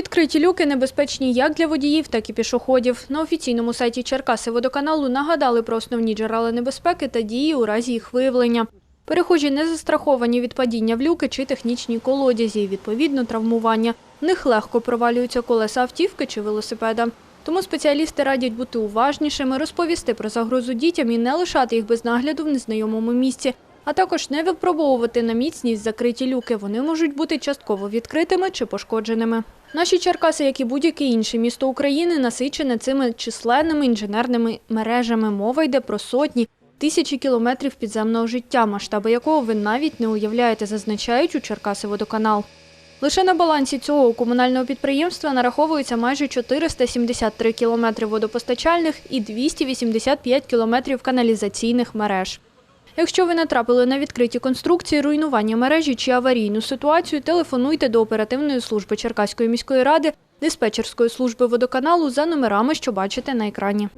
Відкриті люки небезпечні як для водіїв, так і пішоходів. На офіційному сайті Черкаси водоканалу нагадали про основні джерела небезпеки та дії у разі їх виявлення. Перехожі не застраховані від падіння в люки чи технічні колодязі, відповідно травмування. В них легко провалюються колеса автівки чи велосипеда. Тому спеціалісти радять бути уважнішими, розповісти про загрозу дітям і не лишати їх без нагляду в незнайомому місці, а також не випробовувати на міцність закриті люки. Вони можуть бути частково відкритими чи пошкодженими. Наші Черкаси, як і будь-яке інше місто України, насичене цими численними інженерними мережами. Мова йде про сотні, тисячі кілометрів підземного життя, масштаби якого ви навіть не уявляєте, зазначають у Черкаси водоканал. Лише на балансі цього комунального підприємства нараховується майже 473 кілометри водопостачальних і 285 кілометрів каналізаційних мереж. Якщо ви натрапили на відкриті конструкції, руйнування мережі чи аварійну ситуацію, телефонуйте до оперативної служби Черкаської міської ради, диспетчерської служби водоканалу за номерами, що бачите на екрані.